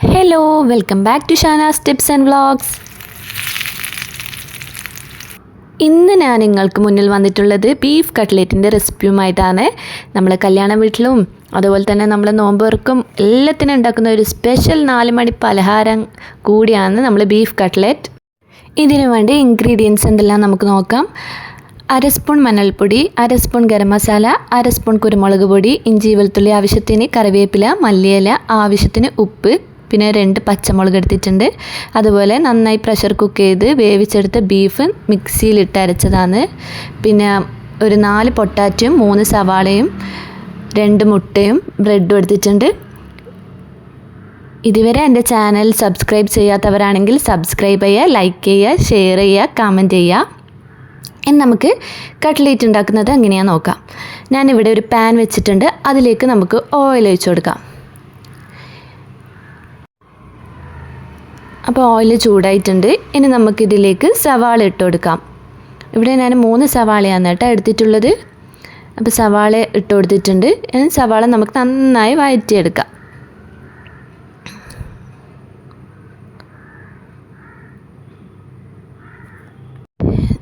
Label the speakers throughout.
Speaker 1: Hello welcome back to Shanas tips and vlogs ഇന്ന് ഞാൻ നിങ്ങൾക്ക് മുന്നിൽ വന്നിട്ടുള്ളത് ബീഫ് കട്ട്ലേറ്റിന്റെ റെസിപ്പിയുമായിട്ടാണ് നമ്മൾ കല്യാണ വീട്ടിലും അതുപോലെ തന്നെ നമ്മൾ നോമ്പുവർക്കും എല്ലാത്തിനും ഉണ്ടാക്കുന്ന ഒരു സ്പെഷ്യൽ നാല് മണി പലഹാരം കൂടിയാണ് നമ്മൾ ബീഫ് കട്ട്ലേറ്റ് ഇതിനു വേണ്ടി ഇൻഗ്രീഡിയൻസ് എന്തെല്ലാം നമുക്ക് നോക്കാം. അര സ്പൂൺ മഞ്ഞൾപ്പൊടി അര സ്പൂൺ ഗരം മസാല അര സ്പൂൺ കുരുമുളക് പൊടി ഇഞ്ചി വെളുത്തുള്ളി ആവശ്യത്തിന് കറിവേപ്പില മല്ലിയില ആവശ്യത്തിന് ഉപ്പ് പിന്നെ രണ്ട് പച്ചമുളക് എടുത്തിട്ടുണ്ട്. അതുപോലെ നന്നായി പ്രഷർ കുക്ക് ചെയ്ത് വേവിച്ചെടുത്ത ബീഫ് മിക്സിയിലിട്ട് അരച്ചതാണ്. പിന്നെ ഒരു നാല് പൊട്ടാറ്റയും മൂന്ന് സവാളയും രണ്ട് മുട്ടയും ബ്രെഡും എടുത്തിട്ടുണ്ട്. ഇതുവരെ എന്റെ ചാനൽ സബ്സ്ക്രൈബ് ചെയ്യാത്തവരാണെങ്കിൽ സബ്സ്ക്രൈബ് ചെയ്യുക ലൈക്ക് ചെയ്യുക ഷെയർ ചെയ്യുക കമന്റ് ചെയ്യുക. ഇനി നമുക്ക് കട്ട്ലേറ്റ് ഉണ്ടാക്കുന്നത് എങ്ങനെയാണെന്ന് നോക്കാം. ഞാനിവിടെ ഒരു പാൻ വെച്ചിട്ടുണ്ട്. അതിലേക്ക് നമുക്ക് ഓയിൽ ഒഴിച്ചു കൊടുക്കാം. അപ്പോൾ ഓയിൽ ചൂടായിട്ടുണ്ട്. ഇനി നമുക്കിതിലേക്ക് സവാള ഇട്ട് കൊടുക്കാം. ഇവിടെ ഞാൻ മൂന്ന് സവാളയാണ് കേട്ടോ എടുത്തിട്ടുള്ളത്. അപ്പോൾ സവാള ഇട്ട് കൊടുത്തിട്ടുണ്ട്. ഇനി സവാള നമുക്ക് നന്നായി വഴറ്റിയെടുക്കാം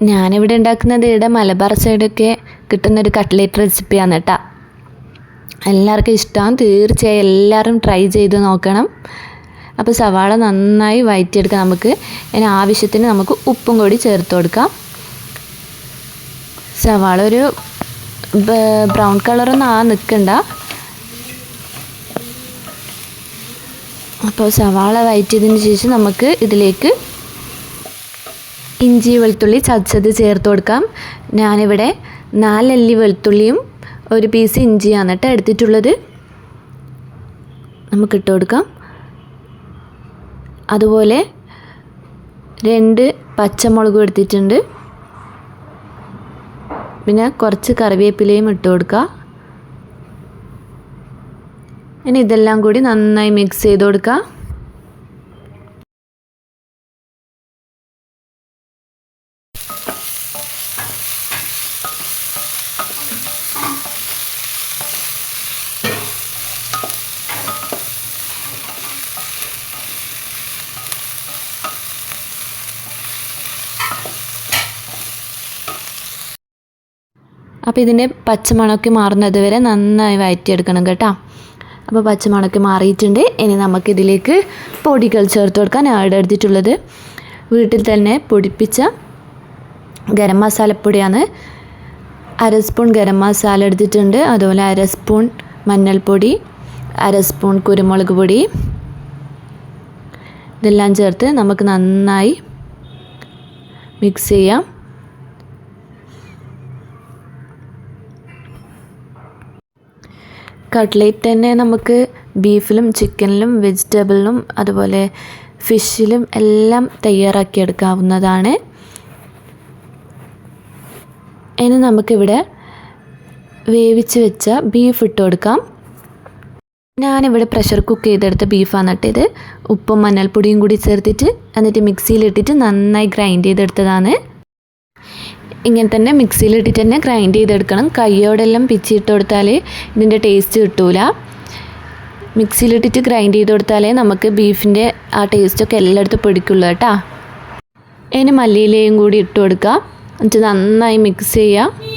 Speaker 1: ഞാനിവിടെ ഉണ്ടാക്കുന്നത് ഇവിടെ മലബാർ സൈഡൊക്കെ കിട്ടുന്നൊരു കട്ട്ലേറ്റ് റെസിപ്പിയാണ് കേട്ടോ. എല്ലാവർക്കും ഇഷ്ടമാണ് തീർച്ചയായും എല്ലാവരും ട്രൈ ചെയ്ത് നോക്കണം. അപ്പോൾ സവാള നന്നായി വഴറ്റിയെടുക്കാം നമുക്ക്. അതിന് ആവശ്യത്തിന് നമുക്ക് ഉപ്പും കൂടി ചേർത്ത് കൊടുക്കാം. സവാള ഒരു ബ്രൗൺ കളറൊന്നും ആ നിൽക്കണ്ട അപ്പോൾ സവാള വഴറ്റിയതിന് ശേഷം നമുക്ക് ഇതിലേക്ക് ഇഞ്ചി വെളുത്തുള്ളി ചതച്ചത് ചേർത്ത് കൊടുക്കാം. ഞാനിവിടെ നാലല്ലി വെളുത്തുള്ളിയും ഒരു പീസ് ഇഞ്ചിയാണ് കേട്ടോ എടുത്തിട്ടുള്ളത്. നമുക്ക് ഇട്ട് കൊടുക്കാം. അതുപോലെ രണ്ട് പച്ചമുളകും എടുത്തിട്ടുണ്ട്. പിന്നെ കുറച്ച് കറിവേപ്പിലയും ഇട്ട് കൊടുക്കുക. ഇനി ഇതെല്ലാം കൂടി നന്നായി മിക്സ് ചെയ്ത് കൊടുക്കുക. അപ്പോൾ ഇതിന്റെ പച്ചമണമൊക്കെ മാറുന്നത് വരെ നന്നായി വഴറ്റിയെടുക്കണം കേട്ടോ. അപ്പോൾ പച്ചമണമൊക്കെ മാറിയിട്ടുണ്ട്. ഇനി നമുക്കിതിലേക്ക് പൊടികൾ ചേർത്ത് കൊടുക്കാൻ ആഡ് എടുത്തിട്ടുള്ളത്. വീട്ടിൽ തന്നെ പൊടിപ്പിച്ച ഗരം മസാലപ്പൊടിയാണ് അര സ്പൂൺ ഗരം മസാല എടുത്തിട്ടുണ്ട്. അതുപോലെ അര സ്പൂൺ മഞ്ഞൾപ്പൊടി അര സ്പൂൺ കുരുമുളക് പൊടി. ഇതെല്ലാം ചേർത്ത് നമുക്ക് നന്നായി മിക്സ് ചെയ്യാം. കട്ട്ലേറ്റ് തന്നെ നമുക്ക് ബീഫിലും ചിക്കനിലും വെജിറ്റബിളിലും അതുപോലെ ഫിഷിലും എല്ലാം തയ്യാറാക്കി എടുക്കാവുന്നതാണ്. ഇനി നമുക്കിവിടെ വേവിച്ച് വെച്ച ബീഫ് ഇട്ട് കൊടുക്കാം. ഞാനിവിടെ പ്രഷർ കുക്ക് ചെയ്തെടുത്ത ബീഫാണ് ഇട്ടത്. ഉപ്പും മഞ്ഞൾപ്പൊടിയും കൂടി ചേർത്തിട്ട് എന്നിട്ട് മിക്സിയിലിട്ടിട്ട് നന്നായി ഗ്രൈൻഡ് ചെയ്തെടുത്തതാണ്. ഇങ്ങനെ തന്നെ മിക്സിയിലിട്ടിട്ട് തന്നെ ഗ്രൈൻഡ് ചെയ്തെടുക്കണം. കൈയോടെല്ലാം പിച്ചിട്ട് കൊടുത്താൽ ഇതിന്റെ ടേസ്റ്റ് കിട്ടൂല. മിക്സിയിലിട്ടിട്ട് ഗ്രൈൻഡ് ചെയ്ത് കൊടുത്താലേ നമുക്ക് ബീഫിന്റെ ആ ടേസ്റ്റൊക്കെ എല്ലായിടത്തും പിടിക്കുള്ളൂ കേട്ടോ. ഇനി മല്ലിയിലയും കൂടി ഇട്ട് കൊടുക്കുക. എന്നിട്ട് നന്നായി മിക്സ് ചെയ്യുക.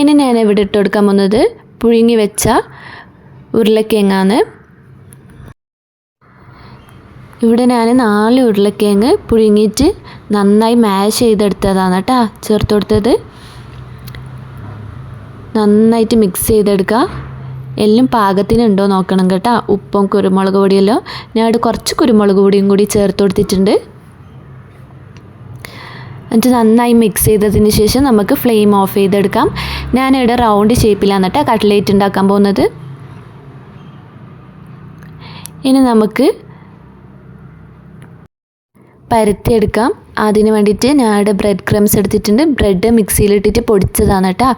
Speaker 1: ഇനി ഞാൻ ഇവിടെ ഇട്ട് കൊടുക്കാൻ പോകുന്നത് പുഴുങ്ങി വെച്ച ഉരുളക്കിഴങ്ങാണ്. ഇവിടെ ഞാൻ നാല് ഉരുളക്കിഴങ്ങ് പുഴുങ്ങിയിട്ട് നന്നായി മാഷ് ചെയ്തെടുത്തതാണ് കേട്ടോ. ചേർത്ത് കൊടുത്തത് നന്നായിട്ട് മിക്സ് ചെയ്തെടുക്കുക. എല്ലാം പാകത്തിനുണ്ടോ നോക്കണം കേട്ടോ. ഉപ്പും കുരുമുളക് പൊടിയല്ലോ. ഞാൻ ഇവിടെ കുറച്ച് കുരുമുളക് പൊടിയും കൂടി ചേർത്ത് കൊടുത്തിട്ടുണ്ട് എന്നിട്ട് നന്നായി മിക്സ് ചെയ്തതിന് ശേഷം നമുക്ക് ഫ്ലെയിം ഓഫ് ചെയ്തെടുക്കാം. ഞാനിവിടെ റൗണ്ട് ഷേപ്പിലാണ് കേട്ടോ. കട്ട്ലേറ്റ് ഉണ്ടാക്കാൻ പോകുന്നത്. ഇനി നമുക്ക് പരത്തിയെടുക്കാം. അതിന് വേണ്ടിയിട്ട് ഞാൻ ഇവിടെ ബ്രെഡ് ക്രംസ് എടുത്തിട്ടുണ്ട്. ബ്രെഡ് മിക്സിയിലിട്ടിട്ട് പൊടിച്ചതാണ് കേട്ടോ.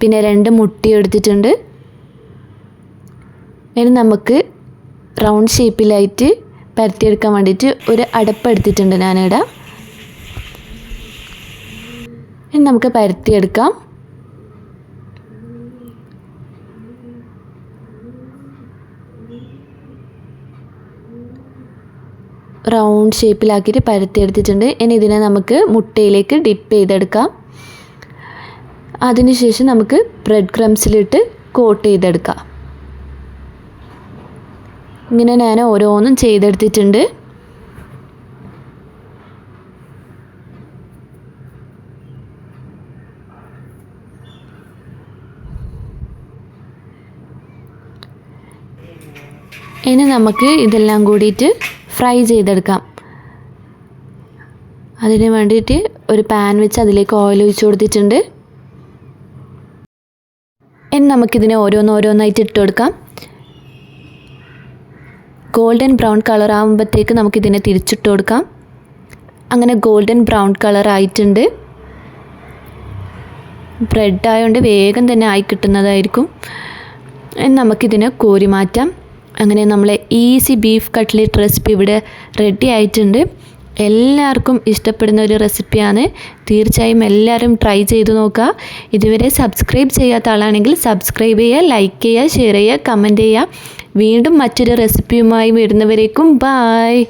Speaker 1: പിന്നെ രണ്ട് മുട്ടി എടുത്തിട്ടുണ്ട്. ഇനി നമുക്ക് റൗണ്ട് ഷേപ്പിലായിട്ട് പരത്തിയെടുക്കാൻ വേണ്ടിയിട്ട് ഒരു അടപ്പ് എടുത്തിട്ടുണ്ട് ഞാനിവിടെ. ഇനി നമുക്ക് പരത്തിയെടുക്കാം. റൗണ്ട് ഷേപ്പിലാക്കിയിട്ട് പരത്തി എടുത്തിട്ടുണ്ട് ഇനി ഇതിനെ നമുക്ക് മുട്ടയിലേക്ക് ഡിപ്പ് ചെയ്തെടുക്കാം. അതിനുശേഷം നമുക്ക് ബ്രെഡ് ക്രംസിലിട്ട് കോട്ട് ചെയ്തെടുക്കാം. ഇങ്ങനെ ഞാൻ ഓരോന്നും ചെയ്തെടുത്തിട്ടുണ്ട്. ഇനി നമുക്ക് ഇതെല്ലാം കൂടിയിട്ട് ഫ്രൈ ചെയ്തെടുക്കാം. അതിന് വേണ്ടിയിട്ട് ഒരു പാൻ വെച്ച് അതിലേക്ക് ഓയിൽ ഒഴിച്ചു കൊടുത്തിട്ടുണ്ട്. ഇനി നമുക്കിതിനെ ഓരോന്ന് ഓരോന്നായിട്ട് ഇട്ട് കൊടുക്കാം. ഗോൾഡൻ ബ്രൗൺ കളർ ആകുമ്പോഴത്തേക്ക് നമുക്കിതിനെ തിരിച്ചിട്ട് കൊടുക്കാം. അങ്ങനെ ഗോൾഡൻ ബ്രൗൺ കളർ ആയിട്ടുണ്ട്. ബ്രെഡ് ആയതുകൊണ്ട് വേഗം തന്നെ ആയി കിട്ടുന്നതായിരിക്കും. നമുക്കിതിനെ കോരി മാറ്റാം അങ്ങനെ നമ്മളെ ഈസി ബീഫ് കട്ട്ലറ്റ് റെസിപ്പി ഇവിടെ റെഡി ആയിട്ടുണ്ട്. എല്ലാവർക്കും ഇഷ്ടപ്പെടുന്ന ഒരു റെസിപ്പിയാണ് തീർച്ചയായും എല്ലാവരും ട്രൈ ചെയ്ത് നോക്കുക. ഇതുവരെ സബ്സ്ക്രൈബ് ചെയ്യാത്ത ആളാണെങ്കിൽ സബ്സ്ക്രൈബ് ചെയ്യുക ലൈക്ക് ചെയ്യുക ഷെയർ ചെയ്യുക കമന്റ് ചെയ്യുക. വീണ്ടും മറ്റൊരു റെസിപ്പിയുമായി വരുന്നവരേക്കും ബായ്